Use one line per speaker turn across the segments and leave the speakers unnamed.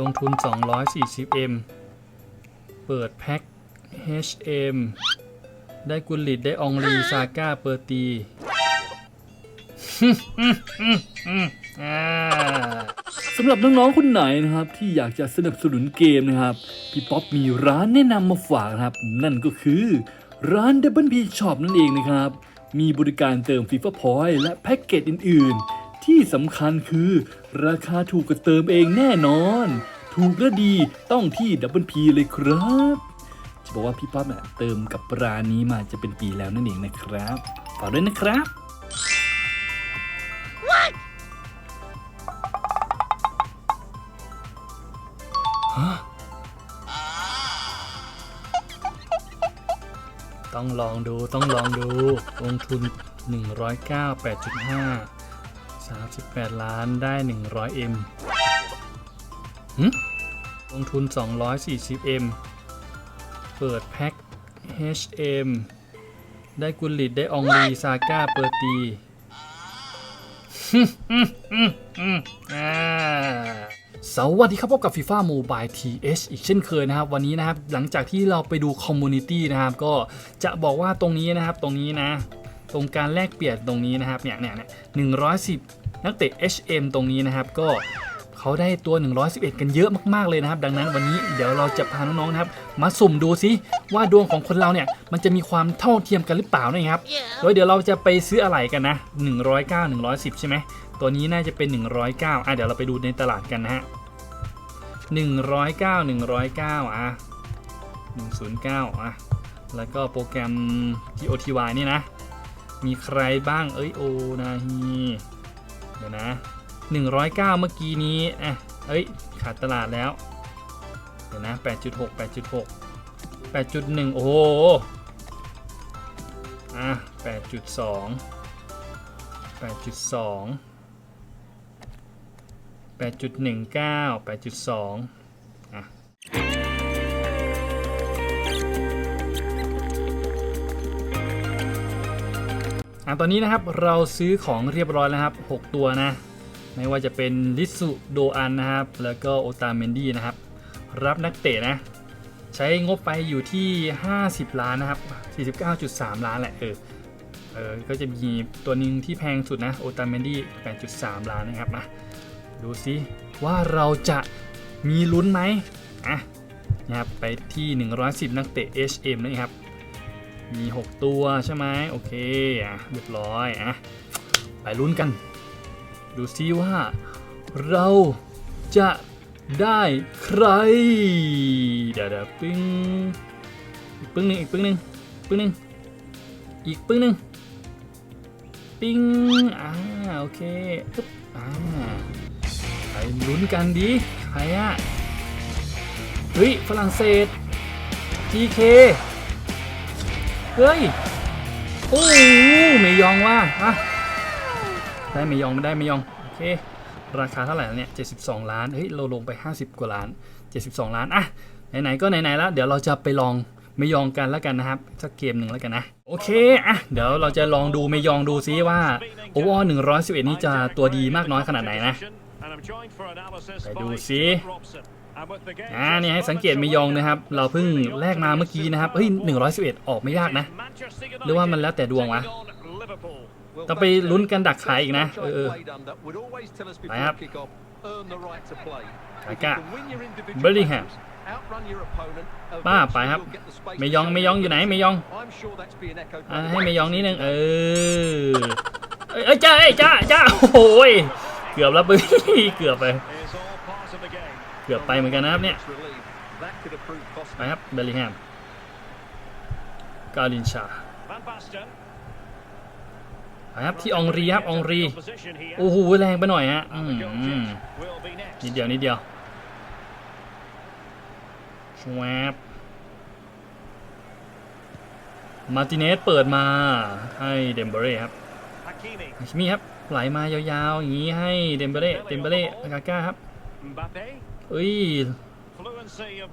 ลงทุน 240M เปิดแพ็ค HM ได้กุลิตได้องรีซาก้าเปอร์ตี
สำหรับน้องๆคนไหนนะครับ ที่อยากจะสนับสนุนเกมนะครับ พี่ป๊อปมีร้านแนะนำมาฝากนะครับ นั่นก็คือร้าน Double P Shop นั่นเองนะครับ มีบริการเติม FIFA Point และแพ็กเกจอื่น ๆ ที่สำคัญคือ ราคาถูกกว่าเติมเองแน่นอน ถูกและดีต้องที่ Double P เลยครับจะบอกว่าพี่ป๊อปเนี่ยเติมกับร้านนี้มาจะเป็นปีแล้วนั่นเองนะครับฝากด้วยนะครับ
ต้องลองดูต้องลองดู ลงทุน 109 8.5 38 ล้านได้ 100M หลงทุน 240M เปิดแพ็ค HM ได้กุลิตได้องรีซาก้าเปอร์ตีสวัสดีครับพบกับ FIFA Mobile TH อีกเช่นเคยนะครับ วันนี้นะครับ หลังจากที่เราไปดูคอมมูนิตี้นะครับ ก็จะบอกว่าตรงนี้นะครับตรงนี้นะ ตรงการแลกเปลี่ยนตรงนี้นะครับเนี่ยเนี่ยเนี่ยหนึ่งร้อยสิบนักเตะ HM ตรงนี้นะครับก็เขาได้ตัว 111 กันเยอะมากๆเลยนะครับ ดังนั้นวันนี้เดี๋ยวเราจะพาน้องๆนะครับ มาสุ่มดูซิว่าดวงของคนเราเนี่ยมันจะมีความเท่าเทียมกันหรือเปล่านะครับโดยเดี๋ยวเราจะไปซื้ออะไรกันนะ 109 110 ใช่ไหมตัวนี้น่าจะเป็น 109 อะเดี๋ยวเราไปดูในตลาดกันนะฮะ109 109 อะ 109 อะ แล้วก็โปรแกรม TOTY นี่นะ มีใครบ้างเอ้ยโอนาฮีเดี๋ยวนะ 109 เมื่อกี้นี้อะเอ้ยขาดตลาดแล้ว เดี๋ยวนะ 8.6 8.6 8.1 โอ้โหอะ8.2 8.2 8.19 8.2 อะตอนนี้นะครับเราซื้อของเรียบร้อยแล้วครับ 6 ตัวนะ ไม่ว่าจะเป็นลิสุโดอันนะครับ แล้วก็โอตาเมนดี้นะครับ รับนักเตะนะ ใช้งบไปอยู่ที่ 50 ล้านนะครับ 49.3 ล้านแหละเออเออก็จะมีตัวหนึ่งที่แพงสุดนะโอตาเมนดี้8.3 ล้านนะครับมาดูซิว่าเราจะมีลุ้นไหมอะนะครับไปที่ 110 นักเตะ HM นะครับ มี 6 ตัวใช่ไหมโอเคอะเรียบร้อยอะไปลุ้นกัน ดูซิว่า เราจะได้ใคร เดี๋ยวเดี๋ยวปึ้งอีกปึ้งหนึ่งอีกปึ้งหนึ่งปึ้งหนึ่งอีกปึ้งหนึ่งปิ้งอ่าโอเคปึ๊บอ่าไปลุ้นกันดิใครอะเฮ้ยฝรั่งเศส GK เฮ้ย โอ้เมยองว่ะอะได้เมยองไม่ได้เมยอง โอเค ราคาเท่าไหร่ล้วเนี่ย 72 ล้าน เฮ้ยเราลงไป 50 กว่าล้าน 72 ล้าน อะ ไหนๆ ก็ไหนๆ แล้ว เดี๋ยวเราจะไปลองเมยองกันแล้วกันนะครับ สักเกมหนึ่งแล้วกันนะ โอเค อะ เดี๋ยวเราจะลองดูเมยองดูซิว่าโอเวอร์111 นี่จะตัวดีมากน้อยขนาดไหนนะ
ไปดูสิ
อ่าเนี่ยให้สังเกตเมยองนะครับ เราเพิ่งแลกมาเมื่อกี้นะครับเฮ้ย111 ออกไม่ยากนะ หรือว่ามันแล้วแต่ดวงวะต้องไปลุ้นกันดักขายอีกนะเออไปครับ
กากะ
เบ
เบ
ล
ล
ลิงแฮมป้าไปครั
บ
เม
เม
ยอ
ง
เม
เม
ยอ
ง
อ
ยู่
ไหนเม
เม
ยอ
ง
ให้เมยองนิดนึงเออเอ้ยเจ้าเอ้ยจ้าจ้าโอ้ยเกือบแล้วปึ้งเกือบไป เกือบไปเหมือนกันนะครับเนี่ยไปครับเบลลิงแฮมกาลินชาไปครับที่อองรีครับอองรีโอ้โหแรงไปหน่อยฮะอืมนิดเดียวนิดเดียวชวบมาร์ติเนสเปิดมาให้เดมเบเร่ครับฮาชิมิครับไหลมายาวๆอย่างนี้ให้เดมเบเร่เดมเบเร่อากาก้าครับ เอ้ย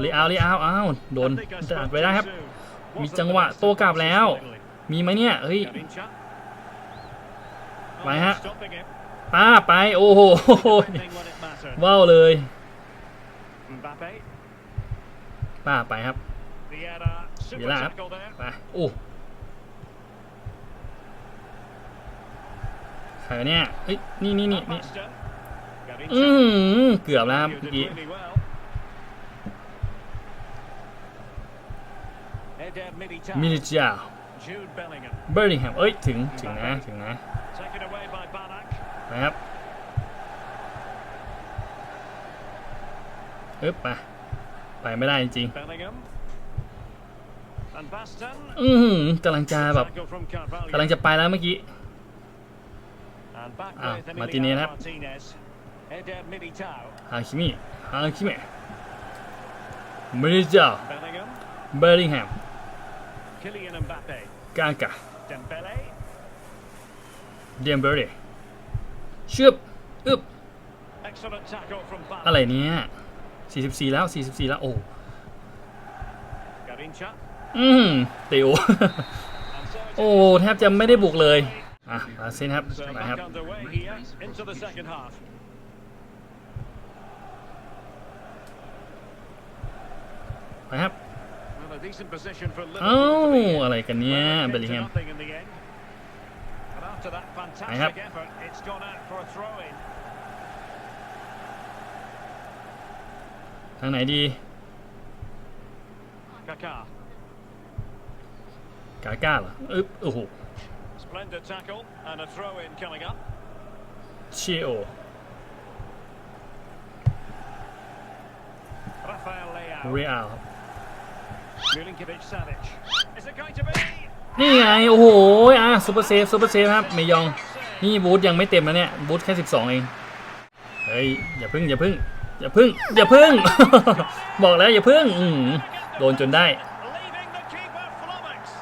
เลอาเลอาอ้าวโดนจัดไปได้ครับ มีจังหวะโต้กลับแล้ว มีไหมเนี่ยเฮ้ยไปฮะป้าไปโอ้โหว้าวเลยป้าไปครับ
Vieira. Super
Vieira.
tackle there.
ไปโอ้ใครเนี่ยเอ้ยนี่นี่นี่นี่ อื
Garincha.
มเกือบแล้วครับ
You
เมื่อ
did
กี้
really well. Eder Militao.
มิลิจา
Jude Bellingham.
เบอร์ดิงแฮมเอ้ยถึงถึงนะถึงนะ
Taken away by Barak.
นะครับเอ๊บไปไปไม่ได้จริง
Bellingham. And Basten.
ๆอือหือกำลังจะแบบ
Tackle from Carvalho.
กำลังจะไปแล้วเมื่อกี้
And back
Ah,
with
Martinez,
Emiliano
huh?
Martinez. Eder Militao.
ฮาคิมิฮาคิมิมิลิจา
Bellingham.
เบอร์ดิงแฮม
Kylian Mbappe.
กากา
Dembele.
เดียมเบอร์ดิชึบอึบ
Excellent tackle from Barak.
อะไรเนี่ย 44 แล้ว 44 แล้ว โอ้
Garincha.
อืมเตโอ
And so it
โอ้
is.
แทบจะไม่ได้บุกเลย อะลาเซนครับ
So
ไปครับ
back underway here into the second half.
ไปครับ
Well, a decent position for
เอ้า
Liverpool to be in.
อะไรกันเนี่ย
Well,
เบลลิงแฮ
into
ม
nothing in the end. And after that fantastic effort, it's gone out for a throw-in.
ทางไหนดี
Kaká.
กาก้าเหรออึ๊บโอ้โห
Splendid tackle and a throw-in coming up.
เชโอ
Rafael
นี่ไง โอ้โห อะซูเปอร์เซฟซูเปอร์เซฟครับเมยอง นี่บูธยังไม่เต็มนะเนี่ย บูธแค่ 12 เอง เฮ้ย อย่าพึ่ง อย่าพึ่ง อย่าพึ่ง อย่าพึ่ง บอกแล้วอย่าพึ่งอืมโดนจนได้
Leaving the keeper flummoxed.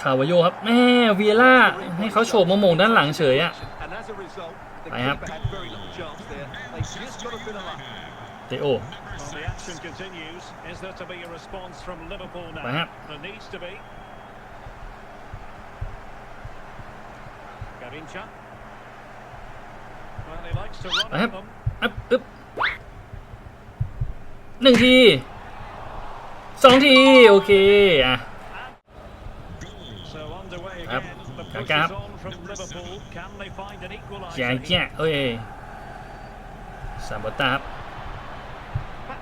คาวาโยครับแม่เวียร่า ให้เขาโฉบมาโมงด้านหลังเฉยอะ
And as a result, the
I have-
keeper had very little chance there. They just got a bit of luck.
เตโอ
Well, the action continues. Is there to be a response from Liverpool now?
Perhaps.
There needs to be. Garincha. Well, he likes to run at
Perhaps.
them.
อึ๊บอึ๊บหนึ่งทีสองที โอเค อะ
So underway
Perhaps.
again. The push
Kaká.
is on from Liverpool. Can they find an
แย่แย่
equaliser?
เอ้ยซามบตาครับ
Patrick Vieira.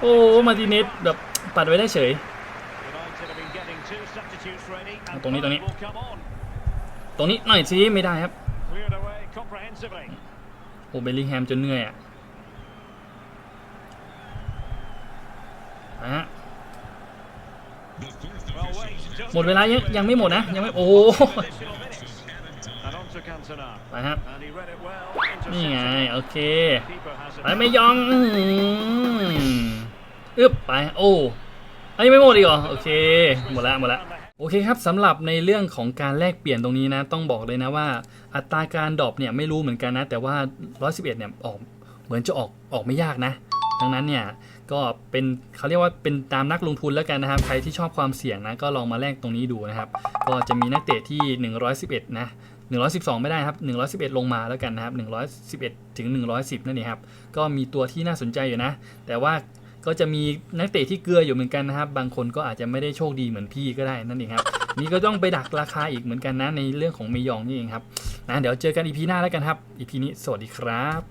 โอ้มาทีนิดแบบปัดไว้ได้เฉย
ตร
ง
นี้
ต
รงนี้
ตรงนี้หน่อยสิไม่ได้ครับโอ้เบลลิงแฮมจนเหนื่อยอะนะฮะหมดเวลายังยังไม่หมดนะ ยังไม่ โอ้ไปครับ นี่ไง โอเค ไปไม่ยอง อึบไปโอ้อันนี้ไม่หมดอีกเหรอโอเคหมดละหมดละโอเคครับสำหรับในเรื่องของการแลกเปลี่ยนตรงนี้นะต้องบอกเลยนะว่า อัตราการดรอปเนี่ยไม่รู้เหมือนกันนะ แต่ว่า 111 เนี่ยออกเหมือนจะออกออกไม่ยากนะดังนั้นเนี่ยก็เป็นเขาเรียกว่าเป็นตามนักลงทุนแล้วกันนะครับ ใครที่ชอบความเสี่ยงนะก็ลองมาแลกตรงนี้ดูนะครับ ก็จะมีนักเตะที่ 111 นะ 112 ไม่ได้ครับ 111 ลงมาแล้วกันนะครับ 111 ถึง 110 นั่นเองครับ ก็มีตัวที่น่าสนใจอยู่นะ แต่ว่า ก็จะมีนักเตะที่เกลืออยู่เหมือนกันนะครับ บางคนก็อาจจะไม่ได้โชคดีเหมือนพี่ก็ได้นั่นเองครับ นี่ก็ต้องไปดักราคาอีกเหมือนกันนะในเรื่องของเมยองนี่เองครับนะเดี๋ยวเจอกันอีพีหน้าแล้วกันครับอีพีนี้สวัสดีครับ